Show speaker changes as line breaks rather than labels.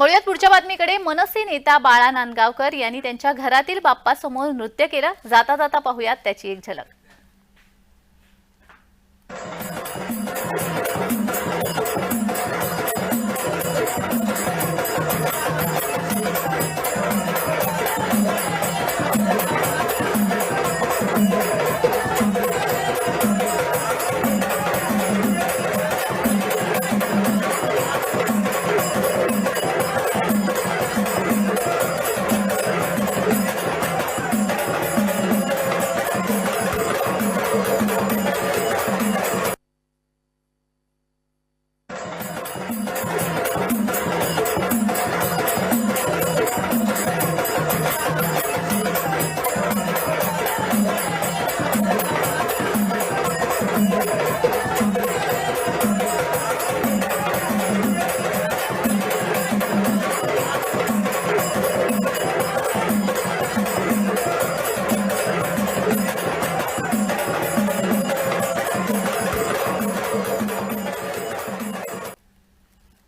वळूयात पुढच्या बातमीकडे. मनसे नेता बाळा नांदगावकर यांनी त्यांच्या घरातील बाप्पासमोर नृत्य केलं. जाता जाता पाहूयात त्याची एक झलक.